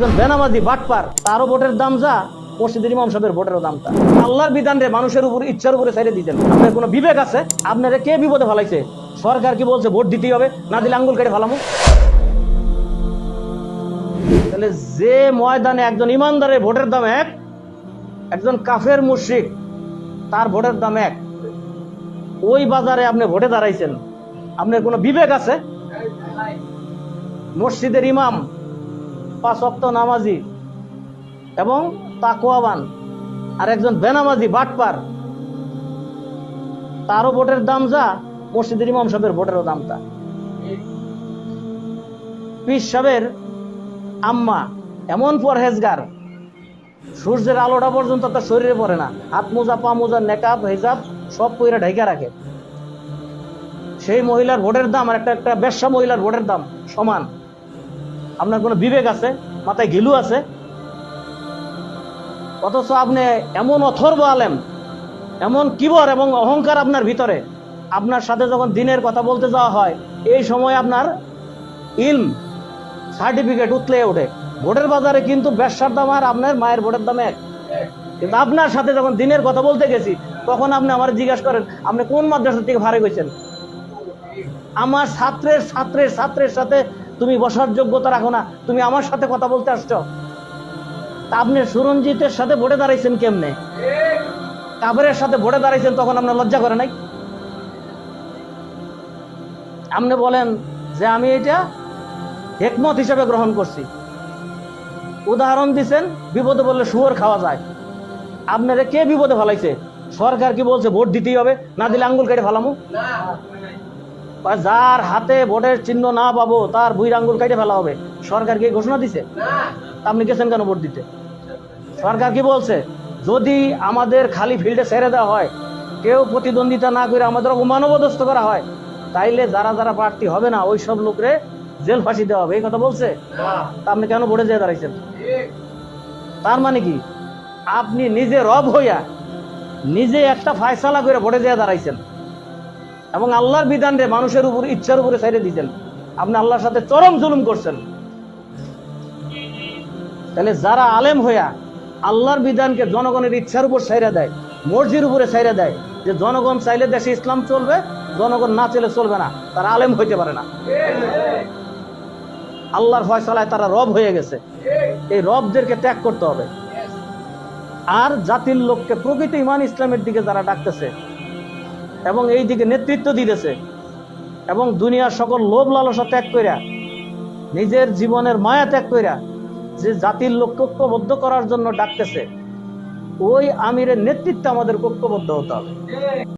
একজন বেনামাজি বাটপার, তারও ভোটের দাম যা মসজিদের ইমাম সাহেবের ভোটেরও দাম তা আল্লাহর বিধান রে মানুষের উপর, ইচ্ছার উপরে ছেড়ে দিচ্ছেন আপনার কোনো বিবেক আছে? আপনারা কে বিপদে ফেলাইছে? সরকার কি বলছে, ভোট দিতেই হবে? না দিলে আঙ্গুল কেটে ফেলামো? তাহলে যে ময়দানে একজন ইমানদারের ভোটের দাম এক, একজন কাফের মুশরিক, তার ভোটের দাম এক। ওই বাজারে আপনি ভোটে দাঁড়াইছেন। আপনার কোনো বিবেক আছে? মসজিদের ইমাম পাঁচ অক্ত নামাজি এবং তাকোয়াবান আর একজন বেনামাজি, বাটপার। তারও ভোটের দাম যা, মসজিদের ইমাম সাহেবের ভোটেরও দাম তা। পিস সাহেবের আম্মা এমন পরহেজগার, সূর্যের আলোটা পর্যন্ত তার শরীরে পড়ে না। হাত মোজা, পা মোজা, নেকাব, হেজাব, সব পইরা ঢাইকা রাখে। সেই মহিলার ভোটের দাম আর একটা একটা বেশ্যা মহিলার ভোটের দাম সমান। আপনার কোনো বিবেক আছে? মাথায় গিলু আছে? অথচ আপনি এমন অথর্ব আলেম, এমন কিবর এবং অহংকার আপনার ভিতরে। আপনার সাথে যখন দিনের কথা বলতে যাওয়া হয়, এই সময় আপনার ইলম, সার্টিফিকেট উতলে ওঠে। ভোটের বাজারে কিন্তু ব্যবসার দাম আর আপনার মায়ের ভোটের দাম এক। কিন্তু আপনার সাথে যখন দিনের কথা বলতে গেছি, তখন আপনি আমার জিজ্ঞাসা করেন, আপনি কোন মাদ্রাসা থেকে ভারে গেছেন আমার ছাত্রের ছাত্রের ছাত্রের সাথে তুমি বসার যোগ্যতা রাখো না, তুমি আমার সাথে কথা বলতে আসছো। তা আপনি সুরঞ্জিতের সাথে ভোটে দাঁড়াইছেন কেমনে? কাবরের সাথে ভোটে দাঁড়াইছেন তখন আপনার লজ্জা করে নাই? আপনি বলেন যে আমি এটা হেকমত হিসেবে গ্রহণ করছি। উদাহরণ দিছেন, বিপদে বললে শুয়োর খাওয়া যায়। আপনারা কে বিপদে ফেলাইছে? সরকার কি বলছে, ভোট দিতেই হবে, না দিলে আঙ্গুল কেটে ফেলামু? বা যার হাতে ভোটের চিহ্ন না পাবো, তার বুইর আঙ্গুল কেটে ফেলা হবে। সরকার কি ঘোষণা দিছে? আপনি গেছেন কেন ভোট দিতে? সরকার কি বলছে? যদি আমাদের খালি ফিল্ডে ছেড়ে দেওয়া হয়, কেউ প্রতিদ্বন্দ্বিতা না করে আমাদের অমানবদস্ত করা হয়, তাইলে যারা যারা প্রার্থী হবে না, ওই সব লোকরে জেল ফাঁসি দেওয়া হবে। এই কথা বলছে? তা আপনি কেন ভোটে যেয়ে দাঁড়াইছেন? তার মানে কি? আপনি নিজে রব হইয়া নিজে একটা ফায়সালা করে ভোটে যেয়ে দাঁড়াইছেন। এবং আল্লাহর বিধান রে মানুষের উপর, ইচ্ছার উপরে ছেড়ে দিয়েছেন আপনি আল্লাহর সাথে চরম জুলুম করছেন। তাহলে যারা আলেম হইয়া আল্লাহর বিধানকে জনগণের ইচ্ছার উপর ছাইরা দেয়, মর্জির উপরে ছাইরা দেয়, যে জনগণ চাইলে দেশে ইসলাম চলবে, জনগণ না চাইলে চলবে না, তারা আলেম হইতে পারে না। আল্লাহর ফয়সালায় তারা রব হয়ে গেছে। এই রবদেরকে ত্যাগ করতে হবে। আর জাতির লোককে প্রকৃত ইমান ইসলামের দিকে যারা ডাকতেছে এবং এই দিকে নেতৃত্ব দিতেছে। এবং দুনিয়ার সকল লোভ লালসা ত্যাগ কইরা, নিজের জীবনের মায়া ত্যাগ কইরা, যে জাতির লোক ঐক্যবদ্ধ করার জন্য ডাকতেছে, ওই আমিরের নেতৃত্বে আমাদের ঐক্যবদ্ধ হতে হবে।